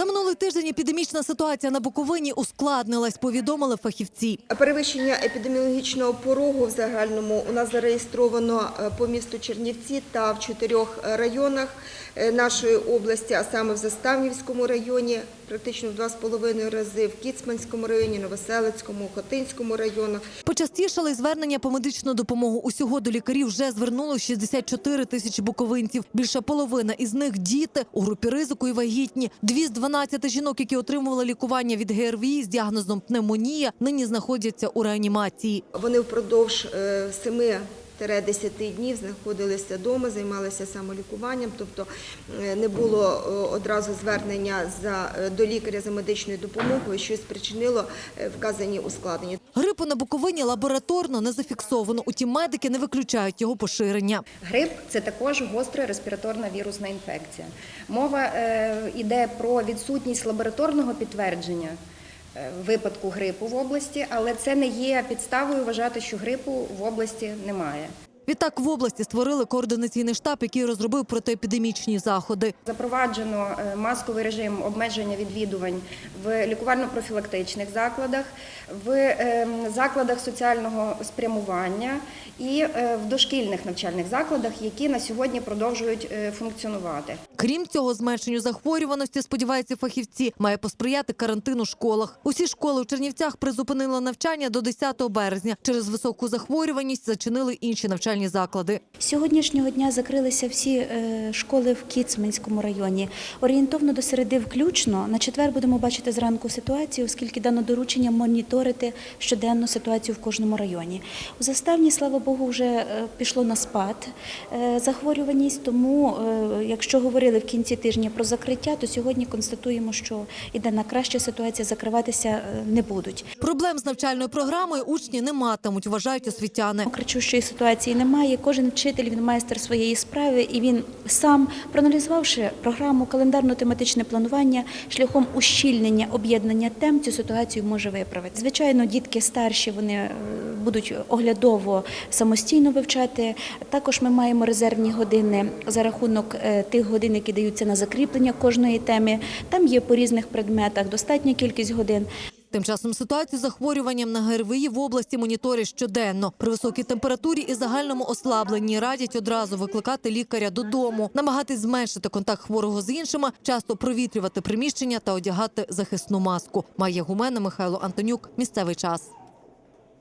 За минулий тиждень епідемічна ситуація на Буковині ускладнилась, повідомили фахівці. Перевищення епідеміологічного порогу в загальному у нас зареєстровано е, по місту Чернівці та в чотирьох районах е, нашої області, а саме в Заставнівському районі, практично в два з половиною рази, в Кіцманському районі, Новоселицькому, Хотинському районах. Почастішали звернення по медичну допомогу. Усього до лікарів вже звернуло 64 тисячі буковинців. Більша половина із них діти у групі ризику і вагітні. Дві з 12 жінок, які отримували лікування від ГРВІ з діагнозом пневмонія, нині знаходяться у реанімації. Вони впродовж е, 7-10 днів знаходилися вдома, займалися самолікуванням, тобто е, не було е, одразу звернення за, е, до лікаря за медичною допомогою, що спричинило е, вказані ускладнення. Грипу на Буковині лабораторно не зафіксовано. Утім, медики не виключають його поширення. Грип це також гостра респіраторна вірусна інфекція. Мова е, йде про відсутність лабораторного підтвердження е, випадку грипу в області, але це не є підставою вважати, що грипу в області немає. Відтак в області створили координаційний штаб, який розробив протиепідемічні заходи. Запроваджено е, масковий режим обмеження відвідувань в лікувально-профілактичних закладах, в е, закладах соціального спрямування і е, в дошкільних навчальних закладах, які на сьогодні продовжують е, функціонувати. Крім цього, зменшенню захворюваності, сподіваються фахівці, має посприяти карантин у школах. Усі школи у Чернівцях призупинили навчання до 10 березня. Через високу захворюваність зачинили інші навчальні заклади. З Сьогоднішнього дня закрилися всі е, школи в Кіцманському районі. Орієнтовно до середи включно. На четвер будемо бачити зранку ситуацію, оскільки дано доручення моніторити щоденно ситуацію в кожному районі. У заставні, слава Богу, вже е, пішло на спад е, захворюваність. Тому, якщо говорили в кінці тижня про закриття, то сьогодні констатуємо, що іде на краща ситуація, закриватися не будуть. Проблем з навчальною програмою учні не матимуть, вважають освітяни. Кричущої ситуації немає. Кожен вчитель він майстер своєї справи, і він сам, проаналізувавши програму календарно-тематичне планування шляхом ущільнення об'єднання тем, цю ситуацію може виправити. Звичайно, дітки старші вони е, будуть оглядово самостійно вивчати. Також ми маємо резервні години за рахунок е, тих годин, які даються на закріплення кожної теми. Там є по різних предметах достатня кількість годин. Тим часом ситуацію з захворюванням на ГРВІ в області моніторять щоденно. При високій температурі і загальному ослабленні радять одразу викликати лікаря додому, намагатись зменшити контакт хворого з іншими, часто провітрювати приміщення та одягати захисну маску. Має гумена Михайло Антонюк. Місцевий час.